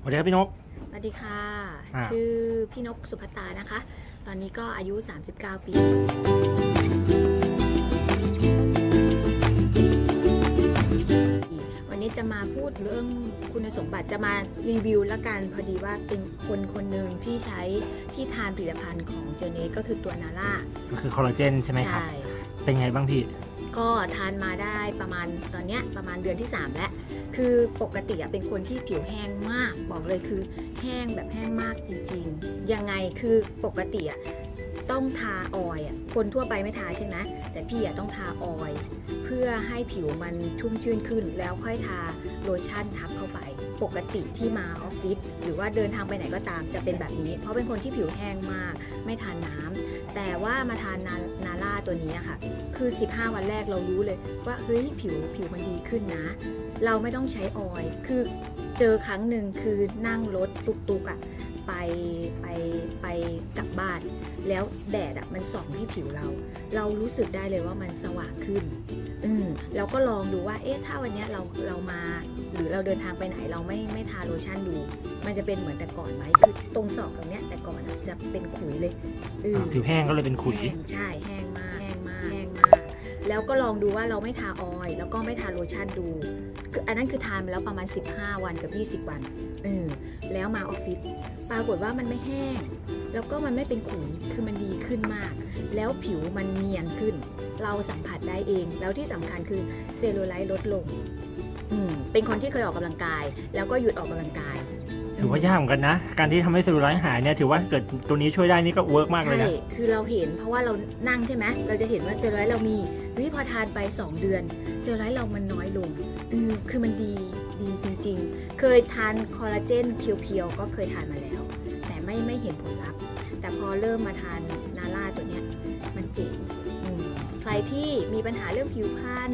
สวัสดีครับพี่นก สวัสดีค่ะ อ่า ชื่อพี่นกสุภตานะคะ ตอนนี้ก็อายุ 39 ปี วันนี้จะมาพูดเรื่องคุณสมบัติจะมารีวิวละกันพอดีว่าเป็นคนคนหนึ่งที่ใช้ที่ทานผลิตภัณฑ์ของเจเนก็คือตัวนาร่าก็คือคอลลาเจนใช่ไหมครับใช่เป็นไงบ้างพี่ ก็ทานมาได้ประมาณตอนนี้ประมาณเดือนที่ 3 แล้ว คือปกติเป็นคนที่ผิวแห้งมากบอกเลยคือแห้งแบบแห้งมากจริงๆ ยังไงคือปกติต้องทาออยล์อะคนทั่วไปไม่ทาใช่ไหมแต่พี่อะต้องทาออยเพื่อให้ผิวมันชุ่มชื่นขึ้น แล้วค่อยทาโลชั่นทับเข้าไป ปกติที่มาออฟฟิศหรือว่าเดินทางไปไหนก็ตามจะเป็นแบบนี้ เพราะเป็นคนที่ผิวแห้งมากไม่ทานน้ำแต่ว่ามาทานนาน ตัวนี้ค่ะ คือ 15 วันแรกเรารู้เลยว่าเฮ้ยผิวผิวมันดีขึ้นนะ เราไม่ต้องใช้ออยล์คือเจอครั้งหนึ่งคือนั่งรถตุกตุกๆอะไปไปไปกลับบ้าน แล้วแดดอะมันส่องที่ผิวเรา เรารู้สึกได้เลยว่ามันสว่างขึ้นอืมเราก็ลองดูว่าเอ๊ะถ้าวันเนี้ยเราเรามาหรือเราเดินทางไปไหนเราไม่ไม่ทาโลชั่นดู มันจะเป็นเหมือนแต่ก่อนไหมคือตรงศอกตรงเนี้ยแต่ก่อนอะจะเป็นขุยเลยอืมผิวแห้งก็เลยเป็นขุย แห้งใช่แห้งมาก แล้วก็ลองดูว่าเราไม่ทาออยล์แล้วก็ไม่ทาโลชั่นดู คืออันนั้นคือทานมาแล้วประมาณ 15 วันกับ 20 วันเออแล้วมาออฟฟิศปรากฏว่ามันไม่แห้ง แล้วก็มันไม่เป็นขุยคือมันดีขึ้นมาก แล้วผิวมันเนียนขึ้น เราสัมผัสได้เอง แล้วที่สำคัญคือเซลลูไลท์ลดลง อืมเป็นคนที่เคยออกกำลังกาย แล้วก็หยุดออกกำลังกาย ถือว่ายากเหมือนกันนะ การที่ทำให้เซลลูไลท์หายเนี่ยถือว่าเกิดตัวนี้ช่วยได้นี่ก็เวิร์กมากเลยใช่นะ คือเราเห็นเพราะว่าเรานั่งใช่ไหมเราจะเห็นว่าเซลลูไลท์เรามีวิพอทานไป 2 เดือน เซลลูไลท์เรามันน้อยลงเออคือมันดีดีจริง ๆ เคยทานคอลลาเจนเพียวๆ ก็เคยทานมาแล้ว แต่ไม่ไม่เห็นผลลัพธ์ แต่พอเริ่มมาทานนาร่าตัวเนี้ยมันเจ๋งอืม รที่มีปัญหาเรื่องผิวพรรณ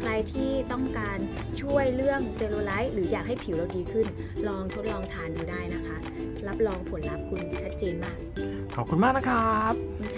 ใครที่ต้องการช่วยเรื่องเซลลูไลท์หรืออยากให้ผิวเราดีขึ้น ลองทดลองทานดูได้นะคะ รับรองผลลัพธ์คุณชัดเจนมาก ขอบคุณมากนะครับค